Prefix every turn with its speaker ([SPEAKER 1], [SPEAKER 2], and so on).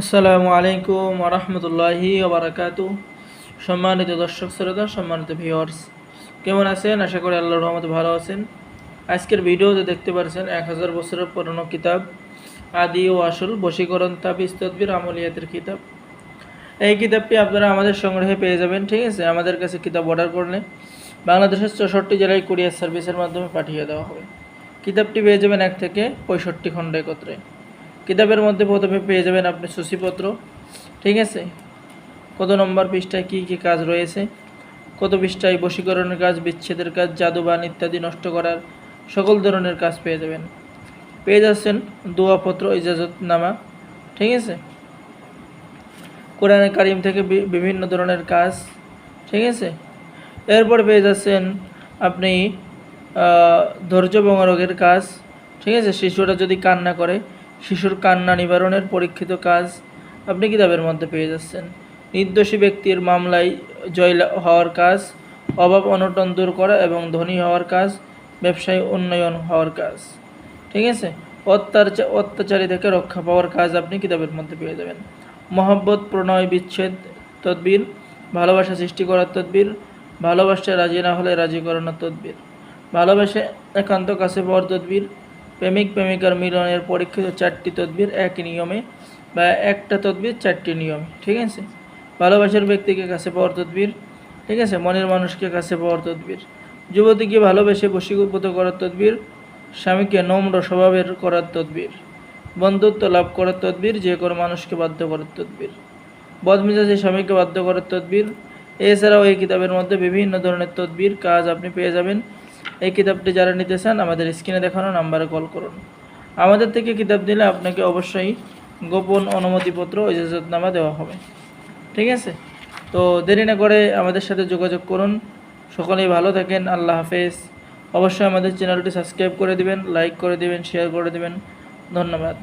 [SPEAKER 1] আসসালামু আলাইকুম রহমতুল্লাহি ওবরাকাতু। সম্মানিত দর্শক শ্রোতা, সম্মানিত ভিউয়ার্স কেমন আছেন? আশা করি আল্লাহর রহমতে ভালো আছেন। আজকের ভিডিওতে দেখতে পাচ্ছেন এক হাজার বছরের পুরনো কিতাব, আদি ও আসল বশীকরণ তাবিজ তদবির আমলিয়াতের কিতাব। এই কিতাবটি আপনারা আমাদের সংগ্রহে পেয়ে যাবেন, ঠিক আছে? আমাদের কাছে কিতাব অর্ডার করলে বাংলাদেশের চৌষট্টি জেলায় কুরিয়ার সার্ভিসের মাধ্যমে পাঠিয়ে দেওয়া হবে। কিতাবটি পেয়ে যাবেন এক থেকে পঁয়ষট্টি খণ্ড একত্রে। কিতাবের মধ্যে প্রথমে পেয়ে যাবেন আপনি সূচিপত্র। ঠিক আছে? কত নম্বর পৃষ্ঠায় কী কী কাজ রয়েছে? কত পৃষ্ঠায় বশীকরণের কাজ, বিচ্ছেদের কাজ, জাদুবান ইত্যাদি নষ্ট করার সকল ধরনের কাজ পেয়ে যাবেন। পেয়ে যাচ্ছেন দোয়াপত্র, ইজাজতনামা। ঠিক আছে? কোরআনে কারিম থেকে বিভিন্ন ধরনের কাজ। ঠিক আছে? এরপর পেয়ে যাচ্ছেন আপনি ধৈর্য রোগের কাজ। ঠিক আছে? শিশুরা যদি কান্না করে শিশুর কান্না নিবারণের পরীক্ষিত কাজ আপনি কিতাবের মধ্যে পেয়ে যাচ্ছেন। নির্দোষী ব্যক্তির মামলায় জয় হওয়ার কাজ, অভাব অনটন দূর করা এবং ধনী হওয়ার কাজ, ব্যবসায় উন্নয়ন হওয়ার কাজ। ঠিক আছে? অত্যাচার অত্যাচারী থেকে রক্ষা পাওয়ার কাজ আপনি কিতাবের মধ্যে পেয়ে যাবেন। মহব্বত, প্রণয়, বিচ্ছেদ, তদবির, ভালোবাসা সৃষ্টি করার তদবির ভালোবাসা রাজি না হলে রাজি করানোর তদবির, ভালোবাসে একান্ত কাছে পাওয়ার তদবির প্রেমিক প্রেমিকার মিলনের পরীক্ষিত চারটি তদবির এক নিয়মে বা একটা তদবির চারটি নিয়মে, ঠিক আছে? ভালোবাসার ব্যক্তিকে কাছে পাওয়ার তদবির, ঠিক আছে? মনের মানুষকে কাছে পাওয়ার তদবির। যুবতীকে ভালোবেসে বশীভূত করার তদবির, স্বামীকে নম্র স্বভাবের করার তদবির, বন্ধুত্ব লাভ করার তদবির, যে কোনো মানুষকে বাধ্য করার তদবির। বদমিজাজি স্বামীকে বাধ্য করার তদবির, এছাড়াও এই কিতাবের মধ্যে বিভিন্ন ধরনের তদবির, কাজ আপনি পেয়ে যাবেন। এই কিতাবটি যারা নিতে চান, আমাদের স্ক্রিনে দেখানো নাম্বারে কল করুন। আমাদের থেকে কিতাব দিলে আপনাকে অবশ্যই গোপন অনুমতিপত্র ইজাজতনামা দেওয়া হবে। ঠিক আছে? তো দেরি না করে আমাদের সাথে যোগাযোগ করুন। সকলেই ভালো থাকেন, আল্লাহ হাফেজ। অবশ্যই আমাদের চ্যানেলটি সাবস্ক্রাইব করে দিবেন, লাইক করে দিবেন, শেয়ার করে দিবেন। ধন্যবাদ।